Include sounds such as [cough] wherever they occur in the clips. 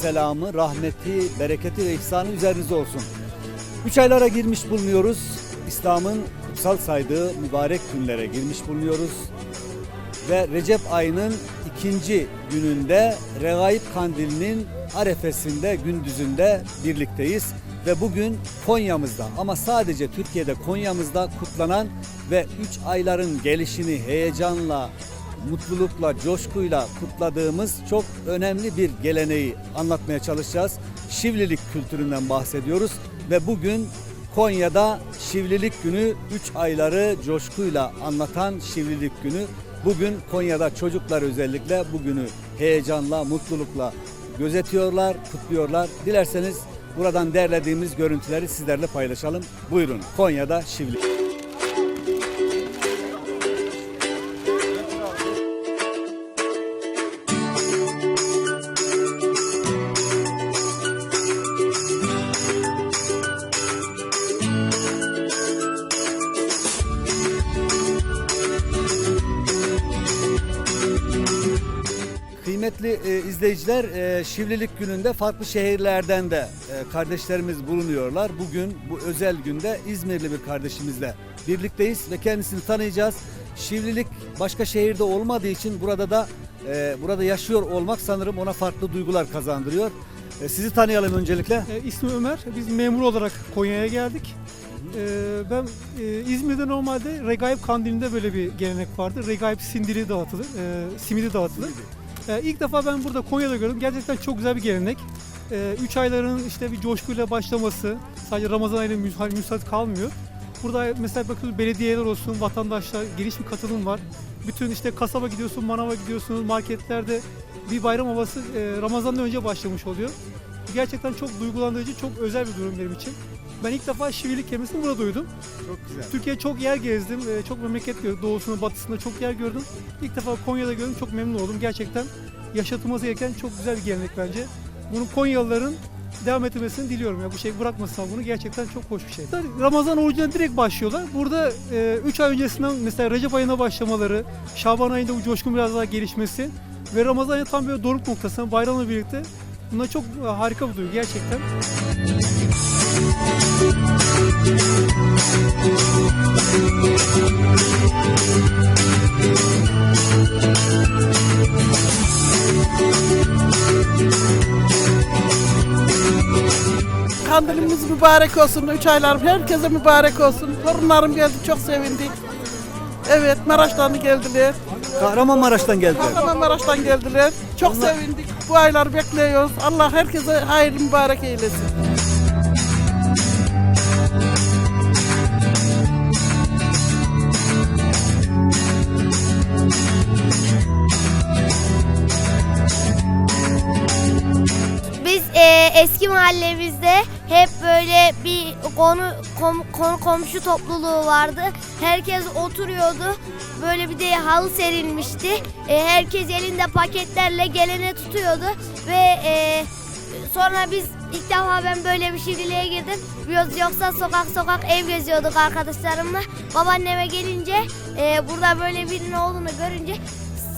selamı, rahmeti, bereketi ve ihsanı üzerinize olsun. Üç aylara girmiş bulunuyoruz. İslam'ın kutsal saydığı mübarek günlere girmiş bulunuyoruz. Ve Recep ayının ikinci gününde Regaib Kandili'nin arefesinde, gündüzünde birlikteyiz. Ve bugün Konya'mızda ama sadece Türkiye'de Konya'mızda kutlanan ve 3 ayların gelişini heyecanla, mutlulukla, coşkuyla kutladığımız çok önemli bir geleneği anlatmaya çalışacağız. Şivlilik kültüründen bahsediyoruz ve bugün Konya'da Şivlilik Günü 3 ayları coşkuyla anlatan Şivlilik Günü. Bugün Konya'da çocuklar özellikle bugünü heyecanla, mutlulukla gözetiyorlar, kutluyorlar. Dilerseniz buradan derlediğimiz görüntüleri sizlerle paylaşalım. Buyurun Konya'da Şivlilik. Kıymetli e, izleyiciler, e, Şivlilik gününde farklı şehirlerden de e, kardeşlerimiz bulunuyorlar. Bugün bu özel günde İzmirli bir kardeşimizle birlikteyiz ve kendisini tanıyacağız. Şivlilik başka şehirde olmadığı için burada da e, burada yaşıyor olmak sanırım ona farklı duygular kazandırıyor. E, sizi tanıyalım öncelikle. E, ismim Ömer. Biz memur olarak Konya'ya geldik. E, ben e, İzmir'de normalde Regaib Kandili'nde böyle bir gelenek vardı. Regaib sindiri dağıtılır, e, simidi dağıtılır. E, ilk defa ben burada Konya'da gördüm. Gerçekten çok güzel bir gelenek. 3 ayların işte bir coşkuyla başlaması, sadece Ramazan ayıyla müsa- müsaade kalmıyor. Burada mesela bakıyoruz belediyeler olsun, vatandaşlar, geniş bir katılım var. Bütün işte kasaba gidiyorsun, manava gidiyorsunuz, marketlerde bir bayram havası e, Ramazan'dan önce başlamış oluyor. Gerçekten çok duygulandırıcı, çok özel bir durum benim için. Ben ilk defa şivirlik kelimesini burada duydum. Çok güzel. Türkiye çok yer gezdim, e, çok memleket gördüm. Doğusunu, batısında çok yer gördüm. İlk defa Konya'da gördüm, çok memnun oldum. Gerçekten yaşatılması gereken çok güzel bir gelenek bence. Bunu Konyalıların devam etmesini diliyorum ya bu şey bırakmasınlar bunu gerçekten çok hoş bir şey. Ramazan orucuna direkt başlıyorlar. Burada 3 ay öncesinden mesela Recep ayına başlamaları, Şaban ayında bu coşkun biraz daha gelişmesi ve Ramazan ayı tam böyle doruk noktasına bayramla birlikte bunlar çok e, harika bir duygu gerçekten. Kandilimiz mübarek olsun. Üç aylar herkese mübarek olsun. Torunlarım geldi çok sevindik. Evet Maraş'tan geldiler. Kahramanmaraş'tan geldiler. Kahramanmaraş'tan geldiler. Çok sevindik. Bu aylar bekliyoruz. Allah herkese hayırlı mübarek eylesin. Mahallemizde hep böyle bir konu kom, konu komşu topluluğu vardı. Herkes oturuyordu. Böyle bir de halı serilmişti. E, herkes elinde paketlerle gelene tutuyordu ve e, sonra biz ilk defa ben böyle bir şiriliğe girdim. Biz yoksa sokak sokak ev geziyorduk arkadaşlarımla. Babaanneme gelince e, burada böyle birinin olduğunu görünce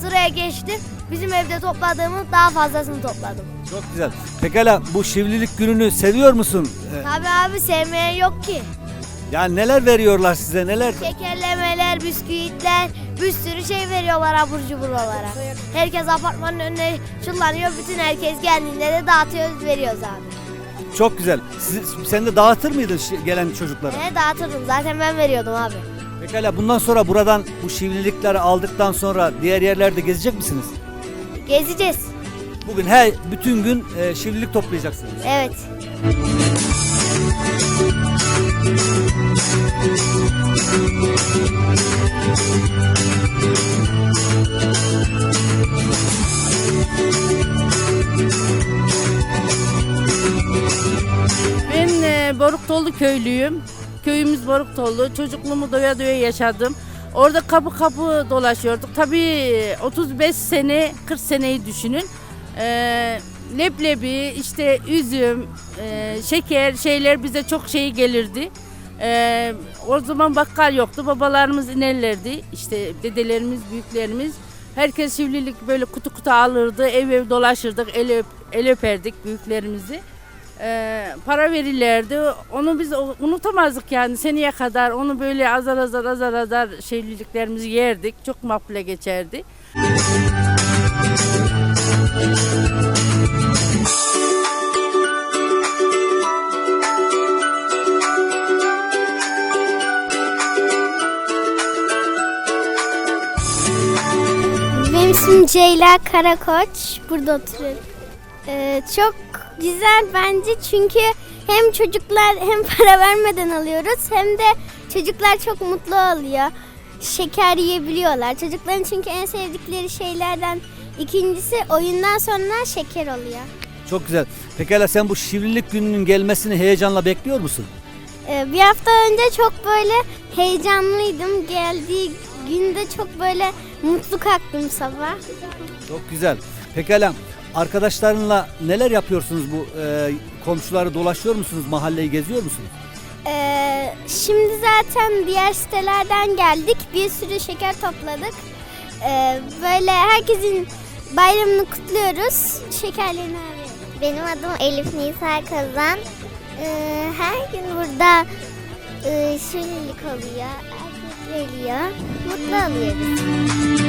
sıraya geçtim. Bizim evde topladığımın daha fazlasını topladım. Çok güzel. Pekala bu Şivlilik gününü seviyor musun? E, Tabii abi sevmeyen yok ki. Yani neler veriyorlar size neler? Şekerlemeler, bisküvitler, bir sürü şey veriyorlar abur cubur olarak. Herkes apartmanın önüne çullanıyor. Bütün herkes geldiğinde de dağıtıyoruz, veriyoruz abi. Çok güzel. Siz, sen de dağıtır mıydın şi- gelen çocuklara? Ne dağıtırdım zaten ben veriyordum abi. Pekala bundan sonra buradan bu şivlilikleri aldıktan sonra diğer yerlerde gezecek misiniz? Gezeceğiz. Bugün her bütün gün e, şivlilik toplayacaksınız. Evet. Ben e, Boruktolu köylüyüm. Köyümüz Boruktolu. Çocukluğumu doya doya yaşadım. Orada kapı kapı dolaşıyorduk. Tabii 35 sene, 40 seneyi düşünün. E, leblebi, işte üzüm, e, şeker şeyler bize çok şey gelirdi. E, o zaman bakkal yoktu. Babalarımız inerlerdi. İşte dedelerimiz, büyüklerimiz Herkes şivlilik böyle kutu kutu alırdı, ev ev dolaşırdık, el, öp, el öperdik büyüklerimizi. Ee, para verirlerdi. Onu biz unutamazdık yani seneye kadar. Onu böyle azar azar azar azar şevliliklerimizi yerdik. Çok makbule geçerdi. Benim ismim Ceyla Karakoç. Burada oturuyorum. Ee, çok güzel bence çünkü hem çocuklar hem [laughs] para vermeden alıyoruz hem de çocuklar çok mutlu oluyor. Şeker yiyebiliyorlar. Çocukların çünkü en sevdikleri şeylerden ikincisi oyundan sonra şeker oluyor. Çok güzel. Pekala sen bu şivrilik gününün gelmesini heyecanla bekliyor musun? Ee, bir hafta önce çok böyle heyecanlıydım. Geldiği günde çok böyle mutlu kalktım sabah. Çok güzel. Pekala arkadaşlarınla neler yapıyorsunuz bu e, komşuları dolaşıyor musunuz? Mahalleyi geziyor musunuz? Ee, şimdi zaten diğer sitelerden geldik. Bir sürü şeker topladık. Ee, böyle herkesin bayramını kutluyoruz. Şekerlerini arıyoruz. Benim adım Elif Nisa Kazan. Ee, her gün burada e, şölelik oluyor. Herkes geliyor. Mutlu oluyoruz.